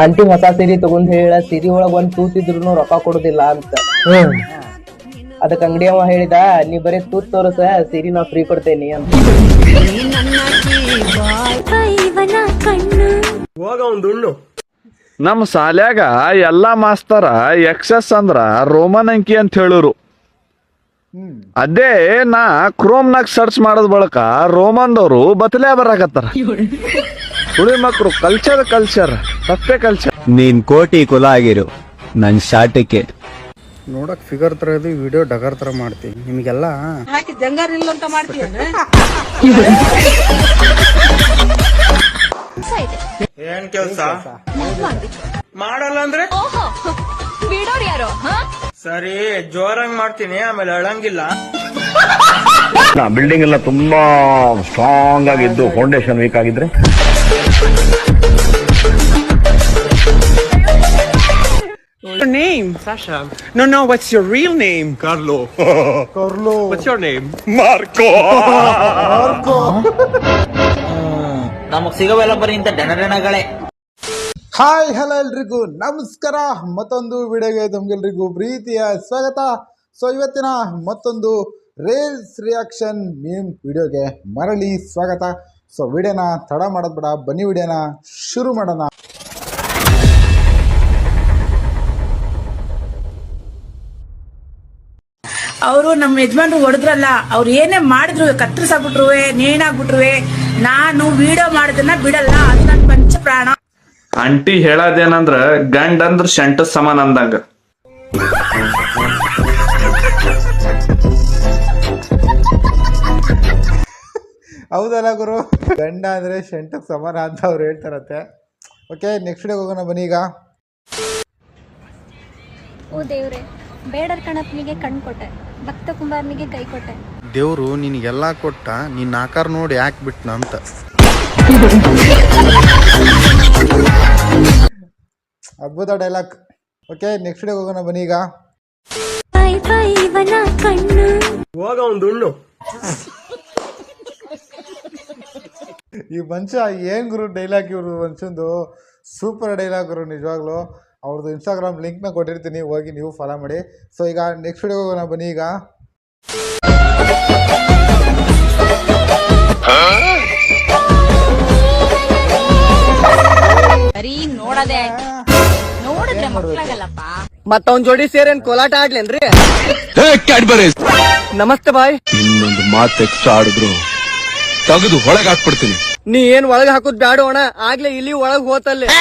Aunty ಹೊಸ ಸೀರೆ ತಗೊಂಡ್ ಹೇಳ ಸೀರೆ ಒಳಗ್ ಒಂದ್ ತೂತಿದ್ರು ರೊಕ್ಕ ಕೊಡುದಿಲ್ಲ ಅಂತ. ಹ್ಮ್. ಅದಕ್ ಅಂಗಡಿ ಅವ ಹೇಳಿದ ನೀ ಬರೀ ತೂತ್ ತೋರಸ ಸೀರೆ ನಾ ಫ್ರೀ ಕೊಡ್ತೇನಿ ಅಂತ. ನಮ್ ಕಣ್ಣು ನಮ್ಮ ಶಾಲ್ಯಾಗ ಎಲ್ಲಾ ಮಾಸ್ತರ ಎಕ್ಸಸ್ ಅಂದ್ರ ರೋಮನ್ ಅಂಕಿ ಅಂತ ಹೇಳುರು. ಅದೇ ನಾ ಕ್ರೋಮ್ನಾಗ ಸರ್ಚ್ ಮಾಡೋದ್ ಬಳಕ ಅವರು ಬತ್ಲೆ ಬರಾಕತ್ತಾರ. ಹುಳಿ ಮಕ್ಕಳು ಕಲ್ಚರ್ ಕಲ್ಚರ್ ತಪ್ಪೆ ಕಲ್ಚರ್ ನೀನ್ ಕೋಟಿ ಕುಲ ಆಗಿರು. ನನ್ ಶಾಟಕ್ಕೆ ನೋಡಕ್ ಫಿಗರ್ ತರ ಇದು ವಿಡಿಯೋ ಡಗರ್ ತರ ಮಾಡ್ತೀನಿ ನಿಮಗೆಲ್ಲ? ಏನ್ ಕೆಲ್ಸ? ಮಾಡಲ್ಲ ಅಂದ್ರೆ? ಓಹೋ ಬಿಡೋರ್ ಯಾರು ಹಾ? ಸರಿ ಜೋರಾಗಿ ಮಾಡ್ತೀನಿ ಆಮೇಲೆ ಅಳಂಗಿಲ್ಲ. ಬಿಲ್ಡಿಂಗ್ ಎಲ್ಲ ತುಂಬಾ ಸ್ಟ್ರಾಂಗ್ ಆಗಿದ್ದು ಫೌಂಡೇಶನ್ ವೀಕ್ ಆಗಿದ್ರೆ your name? Sasha. No, no, what's your real name? Carlo. Carlo. What's your name? Marco. ನಮಗ್ ಸಿಗವೆಲ್ಲ ಬರೀ ಇಂತ ಡಣಡಣಗಳೇ ಹಾಯ್ ಹಲೋ ಎಲ್ರಿಗೂ ನಮಸ್ಕಾರ ಮತ್ತೊಂದು ವಿಡಿಯೋಗೆ ತಮ್ಗೆಲ್ರಿಗೂ ಪ್ರೀತಿಯ ಸ್ವಾಗತ ಸೊ ಇವತ್ತಿನ ಮತ್ತೊಂದು ರೇಲ್ಸ್ ರಿಯಾಕ್ಷನ್ ಮೀಮ್ ವಿಡಿಯೋಗೆ ಮರಳಿ ಸ್ವಾಗತ. ಸೊ ವಿಡಿಯೋನ ತಡ ಮಾಡೋದ್ ಬೇಡ ಬನ್ನಿ ವಿಡಿಯೋನ ಶುರು ಮಾಡೋಣ. ಅವರು ನಮ್ಮ ಯಜಮಾನ್ರು ಹೊಡೆದ್ರಲ್ಲ ಅವ್ರು ಏನೇ ಮಾಡಿದ್ರು ಕತ್ತರಿಸಾಕ್ಬಿಟ್ರು ನೇಣಾಗ್ಬಿಟ್ರು ನಾನು ವಿಡಿಯೋ ಮಾಡೋದನ್ನ ಬಿಡಲ್ಲ ಅದು ನನ್ನ ಪಂಚ ಪ್ರಾಣ ಆಂಟಿ ಹೇಳೋದೇನಂದ್ರ ಗಂಡ ಅಂದ್ರ ಶಂಟ ಸಮಾನ ಅಂದಂಗ. ಹೌದಲ್ಲ ಗುರು? ಗಂಡ ಅಂದರೆ ಶೆಂಟಕ್ಕೆ ಸಮಾನ ಅಂತ ಅವ್ರು ಹೇಳ್ತಾರತ್ತೆ ಓಕೆ ನೆಕ್ಸ್ಟ್ ಡೇಗೆ ಹೋಗೋಣ ಬನ್ನಿ ಈಗ. ಓ ದೇವ್ರೆ ಬೇಡರ್ ಕಣಪ್ಪನಿಗೆ ಕಣ್ ಕೊಟ್ಟೆ ಭಕ್ತ ಕುಮಾರನಿಗೆ ಕೈ ಕೊಟ್ಟೆ. ದೇವರು ನಿನಗೆಲ್ಲ ಕೊಟ್ಟ ನಿನ್ನ ಆಕಾರ ನೋಡಿ ಯಾಕೆ ಬಿಟ್ನ ಅಂತ. ಅದ್ಭುತ ಡೈಲಾಗ್ ಓಕೆ ನೆಕ್ಸ್ಟ್ ಡೇಗೆ ಹೋಗೋಣ ಬನ್ನಿ ಈಗ. ಕಣ್ಣು. ಹೋಗ ಒಂದು ಈ ಮನುಷ್ಯ ಏನು ಗುರು ಡೈಲಾಗ್ ಇವರು? ಮನುಷ್ಯಂದು ಸೂಪರ್ ಡೈಲಾಗ್ ಗುರು ನಿಜವಾಗ್ಲೂ. ಅವ್ರದ್ದು ಇನ್ಸ್ಟಾಗ್ರಾಮ್ ಲಿಂಕ್ನ ಕೊಟ್ಟಿರ್ತೀನಿ ಹೋಗಿ ನೀವು ಫಾಲೋ ಮಾಡಿ. ಸೊ ಈಗ ನೆಕ್ಸ್ಟ್ ವಿಡಿಯೋ ಹೋಗೋಣ ಬನ್ನಿ ಈಗ. ಮತ್ತೊಂದ್ ನೋಡದೆ ಆಯ್ತು. ನೋಡಿದ್ರೆ ಮಕ್ಕಳಾಗಲ್ಲಪ್ಪ ಮತ್ತ ಅವ್ನ್ ಜೋಡಿ ಸೇರೇನ್ ಕೋಲಾಟ ಆಡ್ಲೇನ್ರಿ ನಮಸ್ತೆ ಬಾಯ್. ಇನ್ನೊಂದು ಮಾತು ಎಕ್ಸ್ಟ್ರಾ ಆಡಿದ್ರು ತೆಗೆದು ಒಳಗ್ ಹಾಕ್ಬಿಡ್ತೀನಿ. ನೀ ಏನ್ ಒಳಗ್ ಹಾಕುದ್ ಬ್ಯಾಡ ಅಣ್ಣ. ಆಗ್ಲೇ ಇಲ್ಲಿ ಒಳಗ್ ಹೋತಲ್ಲೇ.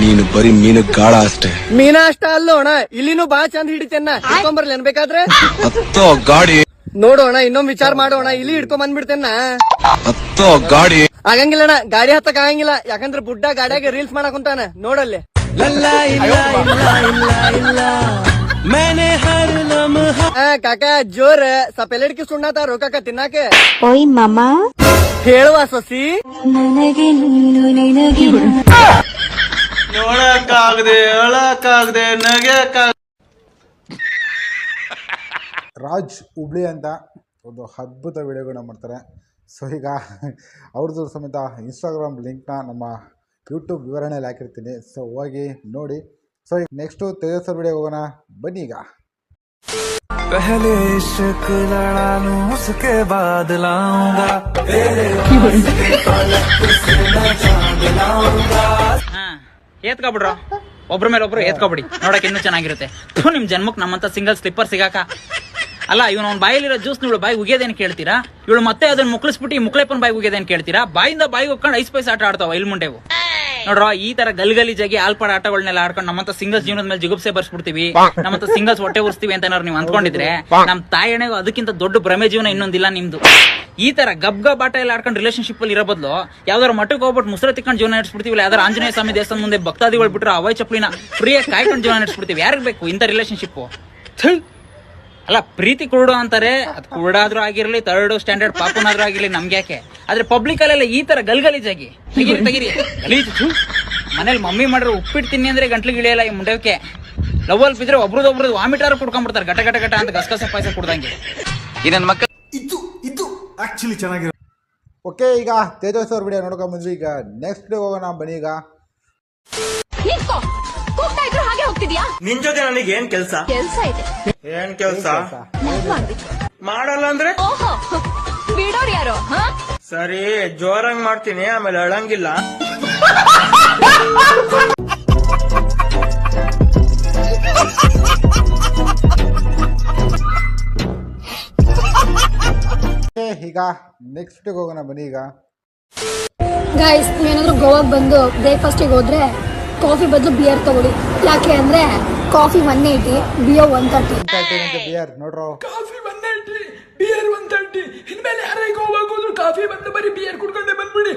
ನೀನು ಬರಿ ಮೀನು ಗಾಳ ಅಷ್ಟೇ. ಮೀನ ಅಷ್ಟ ಅಲ್ಲ ಅಣ್ಣ. ಇಲ್ಲಿನೂ ಬಾ ಚಂದ ಹಿಡಿತೇನ ಹಿಡ್ಕೊಂಬರ್ಲಿ ಅನ್ಬೇಕಾದ್ರೆ ಹತ್ತೋ ಗಾಡಿ. ನೋಡೋಣ ಇನ್ನೊಮ್ಮೆ ವಿಚಾರ ಮಾಡೋಣ ಇಲ್ಲಿ ಹಿಡ್ಕೊಂಡ್ ಬಂದ್ಬಿಡ್ತೇನ ಹತ್ತೋ ಗಾಡಿ. ಆಗಂಗಿಲ್ಲ ಅಣ್ಣ. ಗಾಡಿ ಹತ್ತಕ್ ಆಗಂಗಿಲ್ಲ. ಯಾಕಂದ್ರೆ ಬುಡ್ಡ ಗಾಡಿಯಾಗ ರೀಲ್ಸ್ ಮಾಡಕ್ ಕುಂತಾನ ನೋಡಲ್ಲಿ. ಆ, ಕಾಕ ಜೋರ್. ಸ್ವಲ್ಪ ಎಲ್ಲಡಿಕೆ ಸುಣ್ಣಾತಾರು ಕಾಕ ತಿನ್ನಾಕೆ? ಓಯ್ ಮಮ. ಹೇಳುವ ಸೊಸಿ. ನನಗೆ ನೀನು ನಿನಗೆ. ನೋಡಕ್ಕಾಗದೆ ಹೇಳಕ್ಕಾಗದೆ ನಗೆಯಕ್ಕಾಗ ರಾಜ್ ಹುಬ್ಳಿ ಅಂತ ಒಂದು ಅದ್ಭುತ ವಿಡಿಯೋಗಳನ್ನ ಮಾಡ್ತಾರೆ. ಸೊ ಈಗ ಅವ್ರದ್ದು ಸಮೇತ ಇನ್ಸ್ಟಾಗ್ರಾಮ್ ಲಿಂಕ್ನ ನಮ್ಮ ಯೂಟ್ಯೂಬ್ ವಿವರಣೆಯಲ್ಲಿ ಹಾಕಿರ್ತೀನಿ. ಸೊ ಹೋಗಿ ನೋಡಿ. So next next Tejas video ಹೋಗೋಣ. ಬನ್ನಿ ಈಗ. ಎತ್ಕೊಬಿಡ್ರು ಒಬ್ರ ಮೇಲೆ ಒಬ್ರು ಎತ್ಕೊಬಿಡಿ ನೋಡಕ್ ಇನ್ನೂ ಚೆನ್ನಾಗಿರುತ್ತೆ. ಥು, ನಿಮ್ ಜನ್ಮಕ್ ನಮ್ಮಂತ ಸಿಂಗಲ್ ಸ್ಲಿಪ್ಪರ್ ಸಿಗಾಕ. ಅಲ್ಲ ಇವ್ನ ಅವ್ನ ಬಾಯಲ್ಲಿರೋ ಜ್ಯೂಸ್ ಇವಳು ಬಾಯಿ ಉಗಿಯೋದೇನು ಕೇಳ್ತೀರಾ? ಇವಳು ಮತ್ತೆ ಅದನ್ನ ಮುಕ್ಳಿಸ್ಬಿಟ್ಟು ಈ ಮುಕ್ಳೆಪ್ಪನ ಬಾಯಿ ಉಗಿಯೋದೇನು ಕೇಳ್ತೀರಾ? ಬಾಯಿಂದ ಬಾಯಿ ಉಕ್ಕೊಂಡು ಐಸ್ ಪೈಸ್ ಆಟ ಆಡ್ತಾವ ಇಲ್ ಮುಂಡೆವು. ನೋಡ್ರ, ಈ ತರ ಗಲ್ಗಲಿಜಾಗಿ ಆಲ್ಪಾಡ್ ಆಟಗಳನ್ನೆಲ್ಲ ಆಡ್ಕೊಂಡು ನಮ್ಮಂತ ಸಿಂಗಲ್ಸ್ ಜೀವನದ ಮೇಲೆ ಜಿಗುಪ್ಸೆ ಬರ್ಸ್ಬಿಡ್ತೀವಿ, ನಮ್ಮಂತ ಸಿಂಗಲ್ಸ್ ಹೊಟ್ಟೆ ಉರ್ಸ್ತೀವಿ ಅಂತ ನೀವು ಅನ್ಕೊಂಡಿದ್ರೆ ನಮ್ ತಾಯಣೆಗೂ ಅದಕ್ಕಿಂತ ದೊಡ್ಡ ಭ್ರಮೆ ಜೀವನ ಇನ್ನೊಂದಿಲ್ಲ ನಿಮ್ದು. ಈ ತರ ಗಬ್ ಗಬ್ ಆಟ ಎಲ್ಲ ಆಡ್ಕೊಂಡು ರಿಲೇಶನ್ಶಿಪ್ ಅಲ್ಲಿ ಇರೋ ಬದಲು ಯಾವ್ದಾರು ಮಠಕ್ಕೆ ಹೋಗ್ಬಿಟ್ಟು ಮುಸ್ರ ತಿಕ್ಕೊಂಡು ಜೀವನ ನಡೆಸ್ಬಿಡ್ತೀವಿ ಯಾವ್ದಾರ ಆಂಜನೇಯ ಸ್ವಾಮಿ ದೇವಸ್ಥಾನ ಮುಂದೆ ಭಕ್ತಾದಿಗಳು ಬಿಟ್ಟರೆ ಅವಾಯ್ ಚಪ್ಪಲಿನ ಫ್ರೀಯಾಗಿ ಕಾಯ್ಕೊಂಡು ಜೀವನ ನಡೆಸ್ಬಿಡ್ತೀವಿ. ಯಾರ್ ಬೇಕು ಇಂಥ ರಿಲೇಶನ್ಶಿಪ್ ಅಲ್ಲ ಪ್ರೀತಿ ಕುರುಡು ಅಂತಾರೆ ಅದು ಕುರುಡಾದ್ರೂ ಆಗಿರ್ಲಿ ಥರ್ಡ್ ಸ್ಟ್ಯಾಂಡರ್ಡ್ ಪಾಪುನಾದ್ರೂ ಆಗಿರ್ಲಿ ನಮ್ಗೆ ಯಾಕೆ? ಆದ್ರೆ ಪಬ್ಲಿಕ್ ಅಲ್ಲೆಲ್ಲ ಈ ತರ ಗಲ್ಗಲೀಜಾಗಿ ತೆಗಿರಿ ತೆಗಿರಿ. ಗಲೀಜು ಥು. ಮನೇಲಿ ಮಮ್ಮಿ ಮಾಡಿರೋ ಉಪ್ಪಿಟ್ಟು ತಿನ್ನಿ ಅಂದ್ರೆ ಗಂಟ್ಲಿಗೆ ಗಿಳಿಯಲ್ಲ ಈ ಮುಂಡಕ್ಕೆ ಲವ್ ಅಲ್ಲಿ ಬಿದ್ರೆ ಒಬ್ರದೊಬ್ರದ್ದು ಆದ್ರೂ ಕುಡ್ಕೊಂಡ್ಬಿಡ್ತಾರೆ. ಗಟ ಗಟ ಗಟ ಅಂತ ಗಸಗಸ ಪಾಯಸ ಕುಡ್ದಂಗೆ. ಓಕೆ ಈಗ ತೇಜಸ್ ಅವ್ರ ವಿಡಿಯೋ ನೋಡ್ಕೊಂಡ್ ಬಂದ್ವಿ. ಈಗ ನೆಕ್ಸ್ಟ್ ಹೋಗೋಣ ಬನ್ನಿ ಈಗ. ನಿಂತ್ಕೋ. ಇದ್ರು ಹಾಗೆ ಹೋಗ್ತಿದ್ಯಾ? ನಿನ್ ಜೊತೆ ನನಗೆ ಏನ್ ಕೆಲ್ಸ? ಕೆಲ್ಸ ಇದೆ. ಏನ್ ಕೆಲ್ಸ? ಮಾಡಲ್ಲ ಅಂದ್ರೆ? ಓಹೋ ಬಿಡೋರ್ ಯಾರು ಹಾ? ಸರಿ ಜೋರಾಗಿ ಮಾಡ್ತೀನಿ ಆಮೇಲೆ ಅಳಂಗಿಲ್ಲ. Okay, ಈಗ ನೆಕ್ಸ್ಟ್ ಹೋಗೋಣ ಬನ್ನಿ ಈಗ. ಗಾಯ್ಸ್ ನೀವೇನಾದ್ರೂ ಗೋವಾಗೆ ಬಂದು ಬ್ರೇಕ್ಫಾಸ್ಟಿಗೆ ಹೋದ್ರೆ ಕಾಫಿ ಬದಲು ಬಿಯರ್ ತಗೊಳ್ಳಿ. ಯಾಕೆ ಅಂದ್ರೆ coffee one eighty beer one thirty beer ನೋಡ್ರೋ. Coffee one ninety beer one thirty ಇನ್ಮೇಲೆ ಯಾರೇ ಗೋವಾಗ ಹೋದ್ರು ಕಾಫಿ ಬಂದು ಬರೀ ಬಿಯರ್ ಕುಡ್ಕೊಂಡೆ ಬಂದ್ಬಿಡಿ!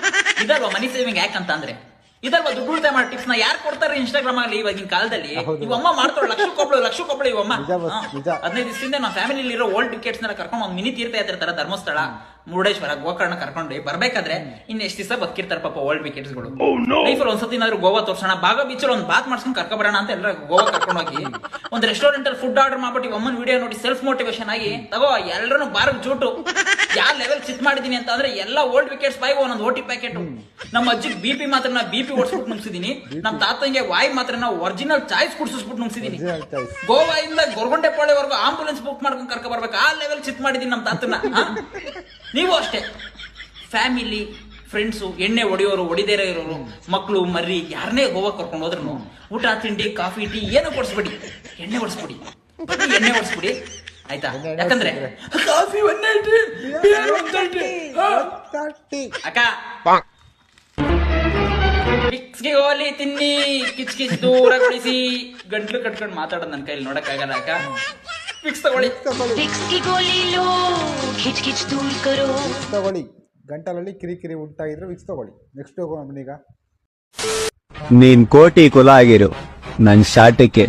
ಇದಲ್ವಾ ಮನಿ ಸೇವಿಂಗ್ ಯಾಕಂತ ಅಂದ್ರೆ? ಇದಲ್ವಾ ದುಡ್ಡು ಉಳಿತಾಯ ಮಾಡೋ ಟಿಪ್ಸ್ನ ಯಾರು ಕೊಡ್ತಾರೆ ಇನ್ಸ್ಟಾಗ್ರಾಮ್ ಅಲ್ಲಿ ಇವಾಗಿನ ಕಾಲದಲ್ಲಿ? ಇವಮ್ಮ ಮಾಡ್ತಾಳೆ ಲಕ್ಷ ಕೊಬ್ಳು ಲಕ್ಷ ಕೊಬ್ಳು ಇವಮ್ಮ. ಹದಿನೈದು ದಿವಸದಿಂದ ನಮ್ಮ ಫ್ಯಾಮಿಲಿ ಇರೋ ಓಲ್ಡ್ ಟಿಕೆಟ್ಸ್ನ ಕರ್ಕೊಂಡು ಒಂದು ಮಿನಿ ತೀರ್ಥಯಾತ್ರೆ ತರ ಧರ್ಮಸ್ಥಳ ಮುರುಡೇಶ್ವರ ಗೋಕರ್ಣ ಕರ್ಕೊಂಡು ಬರ್ಬೇಕಾದ್ರೆ ಇನ್ ಎಷ್ಟು ದಿವಸ ಬದುಕಿರ್ತಾರೆ ಪಾಪ ಓಲ್ಡ್ ವಿಕೆಟ್ಸ್ಗಳು ಲೈಫಲ್ಲಿ ಒಂದ್ಸತಿ ಏನಾದ್ರು ಗೋವಾ ತೋರ್ಸೋಣ ಭಾಗ ಬೀಚ್ ಒಂದು ಬಾತ್ ಮಾಡ್ಸ್ಕೊಂಡು ಕರ್ಕೊ ಬರೋಣ ಅಂತ ಎಲ್ಲರ ಗೋವಾ ಕರ್ಕೊಂಡು ಹೋಗಿ ಒಂದು ರೆಸ್ಟೋರೆಂಟ್ ಅಲ್ಲಿ ಫುಡ್ ಆರ್ಡರ್ ಮಾಡ್ಬಿಟ್ಟು ಅಮ್ಮನ ವಿಡಿಯೋ ನೋಡಿ ಸೆಲ್ಫ್ ಮೋಟಿವೇಶನ್ ಆಗಿ ತಗೋ ಎಲ್ಲರೂ ಬಾರ್ಗ್ ಜೂಟು. ಯಾವ ಲೆವೆಲ್ ಸಿಟ್ ಮಾಡಿದೀನಿ ಅಂತ ಅಂದ್ರೆ ಎಲ್ಲ ಓಲ್ಡ್ ವಿಕೆಟ್ಸ್ ಬಾಯ್ ಒಂದೊಂದು ಓಟಿ ಪ್ಯಾಕೆಟ್ ನಮ್ಮ ಅಜ್ಜಿಗೆ ಬಿ ಪಿ ಮಾತ್ರ ನಾ ಬಿ ಪಿ ಓಡಿಸ್ಬಿಟ್ಟು ನುಗ್ಸಿದೀನಿ. ನಮ್ಮ ತಾತಂಗೆ ವಾಯ್ ಮಾತ್ರ ನಾವು ಒರಿಜಿನಲ್ ಚಾಯ್ಸ್ ಕುಡಿಸ್ಬಿಟ್ಟು ನುಗ್ಸಿದೀನಿ. ಗೋವಾದಿಂದ ಇಂದ ಗೊರಗೊಂಡೆಪಾಳ್ಯವರೆಗೂ ಆಂಬುಲೆನ್ಸ್ ಬುಕ್ ಮಾಡ್ಕೊಂಡು ಕರ್ಕೊ ಬರ್ಬೇಕು. ಆ ಲೆವೆಲ್ ಸಿಟ್ ಮಾಡಿದೀನಿ ನಮ್ಮ ತಾತನ ನೀವು ಅಷ್ಟೇ. ಫ್ಯಾಮಿಲಿ ಫ್ರೆಂಡ್ಸು ಎಣ್ಣೆ ಹೊಡೆಯೋರು ಹೊಡಿದೇರ ಇರೋರು ಮಕ್ಕಳು ಮರ್ರಿ ಯಾರನ್ನೇ ಗೋವಾ ಕರ್ಕೊಂಡು ಹೋದ್ರು ಊಟ ತಿಂಡಿ ಕಾಫಿ ಟೀ ಏನು ಕೊಡಿಸ್ಬಿಡಿ. ಎಣ್ಣೆ ಹೊಡಿಸ್ಬಿಡಿ ಎಣ್ಣೆ ಹೊಡಿಸ್ಬಿಡಿ ಆಯ್ತಾ? ಯಾಕಂದ್ರೆ coffee one ninety beer one thirty ಅಕ್ಕ. ಮಿಕ್ಸ್ಗೆ ಹೋಲಿ ತಿನ್ನಿ. ಕಿಚ್ ಕಿಚ್ ದೂರಗೊಳಿಸಿ ಗಂಟ್ಲು ಕಟ್ಕೊಂಡು ಮಾತಾಡೋದು ನನ್ನ ಕೈಲಿ ನೋಡಕ್ಕಾಗಲ್ಲ ಅಕ್ಕ. ಫಿಕ್ಸ್ ತಗೊಳ್ಳಿ. ತಗೊಳ್ಳಿ. ಗಂಟಲಲ್ಲಿ ಕಿರಿ ಕಿರಿ ಉಂಟಾಗಿದ್ರೆ ವಿಕ್ಸ್ ತಗೊಳ್ಳಿ. ನೆಕ್ಸ್ಟ್ ಹೋಗೋಣ ಬನ್ನಿ ಈಗ. ನೀನ್ ಕೋಟಿ ಕುಲ ಆಗಿರು ನನ್ ಶಾಟಕ್ಕೆ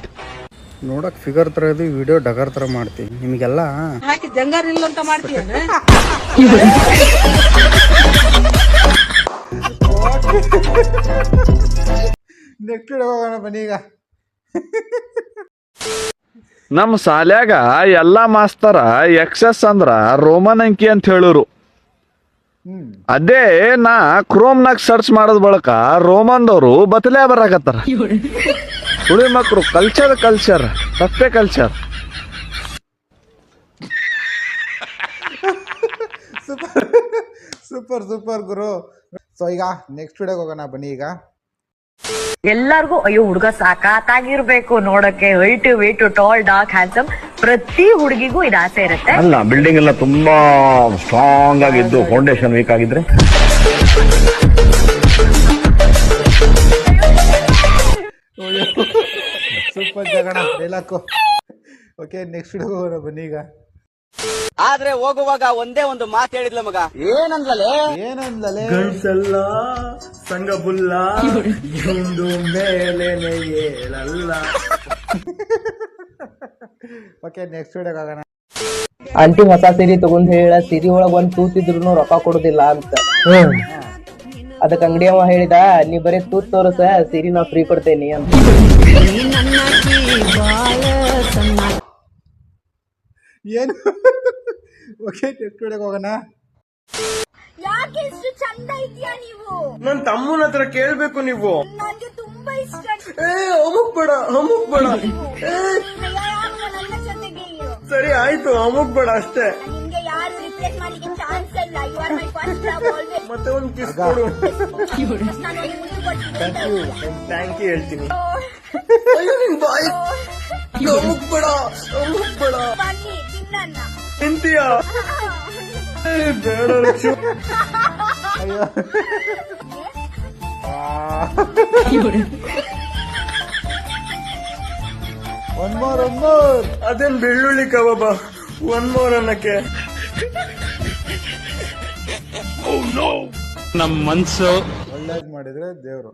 ನೋಡಕ್ ಫಿಗರ್ ತರ ಇದು ವಿಡಿಯೋ ಡಗರ್ ತರ ಮಾಡ್ತೀನಿ ನಿಮ್ಗೆಲ್ಲ? ಹಾಕಿ ಜಂಗಾರ ಇಲ್ಲ ಅಂತ ಮಾಡ್ತೀಯ ನೆಕ್ಸ್ಟ್ ಹೋಗೋಣ ಬನ್ನಿ ಈಗ. ನಮ್ಮ ಶಾಲ್ಯಾಗ ಎಲ್ಲಾ ಮಾಸ್ತರ ಎಕ್ಸಸ್ ಅಂದ್ರ ರೋಮನ್ ಅಂಕಿ ಅಂತ ಹೇಳೋರು. ಅದೇ ನಾ ಕ್ರೋಮ್ನಾಗ ಸರ್ಚ್ ಮಾಡೋದ್ ಬಳಕ ರೋಮನ್ದವರು ಬದಲೇ ಬರಾಕತ್ತಾರ. ಹುಳಿ ಮಕ್ಕಳು ಕಲ್ಚರ್ ಕಲ್ಚರ್ ತಪ್ಪೆ ಕಲ್ಚರ್ ಸೂಪರ್. ಸೂಪರ್ ಸೂಪರ್ ಗುರು. ಸೊ ಈಗ ನೆಕ್ಸ್ಟ್ ವಿಡಿಯೋಗೆ ಹೋಗೋಣ ಬನ್ನಿ ಈಗ. ಎಲ್ಲಾರ್ಗೂ ಅಯ್ಯೋ ಹುಡುಗ ಸಾಕಾಗಿರ್ಬೇಕು ನೋಡಕ್ಕೆ. White wait tall dark handsome ಪ್ರತಿ ಹುಡುಗಿಗೂ ಇದು ಆಸೆ ಇರುತ್ತೆ. ಅಲ್ಲ ಬಿಲ್ಡಿಂಗ್ ಎಲ್ಲ ತುಂಬಾ ಸ್ಟ್ರಾಂಗ್ ಆಗಿದ್ದು ಫೌಂಡೇಶನ್ ವೀಕ್ ಆಗಿದ್ರೆ? ಸೂಪರ್ ಜಗಣ ಡೈಲಾಕು. ಓಕೆ ನೆಕ್ಸ್ಟ್ ವಿಡಿಯೋ ಹೋಗೋಣ ಬನ್ನಿ ಈಗ. ಆದ್ರೆ ಹೋಗುವಾಗ ಒಂದೇ ಒಂದು ಮಾತು ಹೇಳಿದ್ಲ ಮಗ. ಏನಂದ್ಲೇ ಏನಂದ್ಲೇ ಗಂಡ್ಸಲ್ಲ ಸಂಗಬುಲ್ಲ ಎಂದು ಮೇಲೆ ಹೇಳಲ್ಲ. ಓಕೆ ನೆಕ್ಸ್ಟ್ ವಿಡಿಯೋ ಹೋಗೋಣ ಅಂಟಿ ಹೊಸ ಸೀರೆ ತಗೊಂಡ್ ಹೇಳ ಸೀರೆ ಒಳಗ್ ಒಂದ್ ತೂತಿದ್ರು ರೊಕ್ಕ ಕೊಡುದಿಲ್ಲ ಅಂತ. ಅದಕ್ ಅಂಗಡಿ ಅವ ಹೇಳಿದ ನೀ ಬರೀ ತೂತ್ ತೋರಸ ಸೀರೆ ನಾ ಫ್ರೀ ಕೊಡ್ತೇನಿ ಅಂತ. ಏನು? ಓಕೆ ಟೆಸ್ಟ್ ಹೋಗೋಣ. ಯಾಕೆ ಇಷ್ಟು ಚಂದ ಇದೆಯಾ ನೀವು? ನನ್ ತಮ್ಮನ ಹತ್ರ ಕೇಳ್ಬೇಕು ನೀವು. ನನ್ಗೆ ತುಂಬಾ ಇಷ್ಟ. ಏ ಅಮುಕ್ ಬೇಡ ಅಮುಕ್ ಬೇಡ ಏ, ನನ್ನ ಜೊತೆಗೆ? ಇರು ಸರಿ ಆಯ್ತು ಅಮುಕ್ ಬೇಡ ಅಷ್ಟೇ. ನಿಮ್ಗೆ ಯಾರು ರಿಪ್ಲೇಸ್ ಮಾಡ್ಲಿಕ್ಕೆ ಚಾನ್ಸ್ ಇಲ್ಲ you are my first love always ಮತ್ತೆ ಒಂದು ಕಿಸ್ ಕೊಡು. ನಾನು ಒಂದು ಮುದ್ದು ಕೊಡ್ತೀನಿ. ಥ್ಯಾಂಕ್ ಯು ಥ್ಯಾಂಕ್ ಯು ಹೇಳ್ತೀನಿ. ಅಯ್ಯೋ ನಿನ್ ಬಾಯ್. ಅಮುಕ್ ಬೇಡ ಅಮುಕ್ ಬೇಡ ಬನ್ನಿ ತಿನ್ನಣ್ಣ. ತಿಂತೀಯಾ? ಏ, ಬೇಡ ಲಕ್ಷ್ಮಿ. ಅಯ್ಯೋ. ಒನ್ ಮೋರ್ ಒನ್ ಮೋರ್ ಅದೇನ್ ಬೆಳ್ಳುಳ್ಳಿ ಕಬಾಬ. ಒನ್ ಮೋರ್ ಅನ್ನಕ್ಕೆ. ನಮ್ ಮನ್ಸು. ಒಳ್ಳೇದು ಮಾಡಿದ್ರೆ ದೇವ್ರು.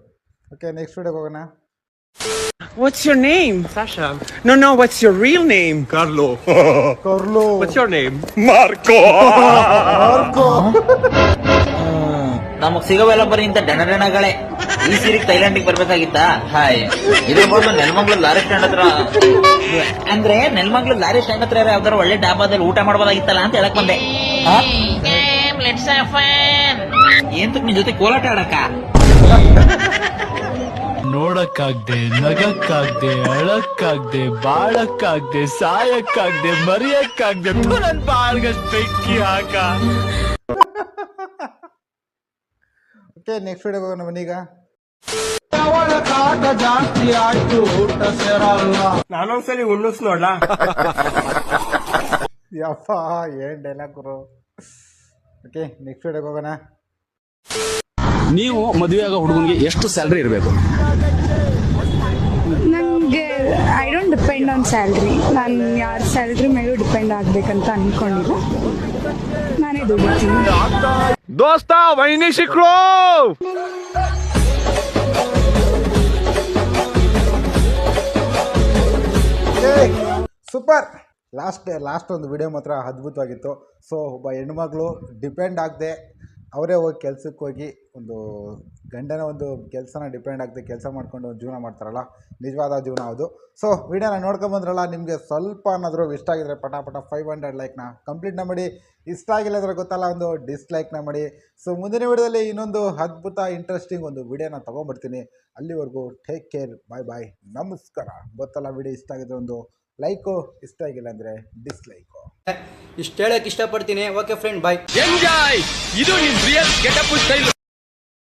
ಓಕೆ ನೆಕ್ಸ್ಟ್ ವಿಡಿಯೋಗೆ ಹೋಗೋಣ. What's your name? Sasha. No, no, what's your real name? Carlo. ಕೊರ್ಲು What's your name? Marco. ನಮಗ್ ಸಿಗೋವೆಲ್ಲ ಬರೀ ಇಂತ ಡಣಡಣಗಳೇ ಈ ಸೀರೆಗೆ ಥೈಲ್ಯಾಂಡಿಗೆ ಬರ್ಬೇಕಾಗಿತ್ತ? ಹಾಯ್. ಇದ್ರ ಬದಲು ನೆಲಮಂಗ್ಲ ಲಾರಿ ಸ್ಟ್ಯಾಂಡ್ ಹತ್ರ. ಅಂದ್ರೆ ನೆಲಮಂಗ್ಲ ಲಾರಿ ಸ್ಟ್ಯಾಂಡ್ ಹತ್ರ ಯಾವ್ದಾರ ಒಳ್ಳೆ ಡಾಬಾದಲ್ಲಿ ಊಟ ಮಾಡ್ಬೋದಾಗಿತ್ತಲ್ಲ ಅಂತ ಹೇಳಕ್ ಬಂದೆ. ಏಂತಕ್ ನಿನ್ ಜೊತೆ ಕೋಲಾಟ ಆಡಕ್ಕ? ನೋಡಕ್ಕಾಗ್ದೆ ನಗಕ್ಕಾಗ್ದೆ ಅಳಕ್ಕಾಗ್ದೆ ಬಾಳಕ್ಕಾಗ್ದೆ ಸಾಯಕ್ಕಾಗ್ದೆ ಮರಿಯಕ್ಕಾಗ್ದೆ ನನ್ ಬಾಳ್ಗಷ್ಟ್ ಬೆಂಕಿ ಹಾಕ ಓಕೆ ನೆಕ್ಸ್ಟ್ ವಿಡಿಯೋಗೆ ಹೋಗೋಣ ಬನ್ನೀಗ ನಾನೊಂದ್ಸಲಿ ಉಣ್ಣಿಸ್ ನೋಡ್ಲಾ? ಯಪ್ಪ ಏನ್ ಡೈಲಾಗ್ ಗುರು? ಓಕೆ ನೆಕ್ಸ್ಟ್ ವಿಡಿಯೋಗೆ ಹೋಗೋಣ. ನೀವು ಮದುವೆ ಆಗೋ ಹುಡುಗನಿಗೆ ಎಷ್ಟು ಸ್ಯಾಲ್ರಿ ಇರಬೇಕು? ನನಗೆ I don't depend on salary ನಾನು ಯಾರ ಸ್ಯಾಲ್ರಿ ಮೇಲೂ ಡಿಪೆಂಡ್ ಆಗಬೇಕಂತ ಅಂದ್ಕೊಂಡಿಲ್ಲ ನಾನೇ ದುಡಿತೀನಿ. ದೋಸ್ತ ವೈನಿ ಸಿಕ್ಳು ಲಾಸ್ಟ್ ಲಾಸ್ಟ್ ಒಂದು ವಿಡಿಯೋ ಮಾತ್ರ ಅದ್ಭುತವಾಗಿತ್ತು. ಸೊ ಒಬ್ಬ ಹೆಣ್ಮಗಳು ಡಿಪೆಂಡ್ ಆಗದೆ ಅವರೇ ಹೋಗಿ ಕೆಲ್ಸಕ್ಕೆ ಹೋಗಿ ಒಂದು ಗಂಡನ ಒಂದು ಕೆಲಸನ ಡಿಪೆಂಡ್ ಆಗದೆ ಕೆಲಸ ಮಾಡ್ಕೊಂಡು ಜೀವನ ಮಾಡ್ತಾರಲ್ಲ, ನಿಜವಾದ ಜೀವನ ಅದು. ಸೊ ವಿಡಿಯೋನ ನೋಡ್ಕೊಂಬಂದ್ರಲ್ಲ ನಿಮಗೆ ಸ್ವಲ್ಪ ಏನಾದರೂ ಇಷ್ಟ ಆಗಿದ್ರೆ ಪಟ ಪಟ ಫೈವ್ ಹಂಡ್ರೆಡ್ ಲೈಕ್ನ ಕಂಪ್ಲೀಟ್ನ ಮಾಡಿ. ಇಷ್ಟ ಆಗಿಲ್ಲ ಅಂದ್ರೆ ಗೊತ್ತಲ್ಲ, ಒಂದು ಡಿಸ್ಲೈಕ್ನ ಮಾಡಿ. ಸೊ ಮುಂದಿನ ವಿಡಿಯೋದಲ್ಲಿ ಇನ್ನೊಂದು ಅದ್ಭುತ ಇಂಟ್ರೆಸ್ಟಿಂಗ್ ಒಂದು ವಿಡಿಯೋನ ತೊಗೊಂಬರ್ತೀನಿ ಅಲ್ಲಿವರೆಗೂ ಟೇಕ್ ಕೇರ್ ಬಾಯ್ ಬಾಯ್ ನಮಸ್ಕಾರ. ಗೊತ್ತಲ್ಲ ವಿಡಿಯೋ ಇಷ್ಟ ಆಗಿದ್ರೆ ಒಂದು ಲೈಕು ಇಷ್ಟ ಆಗಿಲ್ಲ ಅಂದರೆ ಡಿಸ್ಲೈಕು ಇಷ್ಟ ಹೇಳಕ್ ಇಷ್ಟಪಡ್ತೀನಿ. ಓಕೆ ಫ್ರೆಂಡ್ ಬಾಯ್ ಎಂಜಾಯ್ ಇದು ನಿನ್ ರಿಯಲ್ ಗೆಟಪ್ ಸ್ಟೈಲ್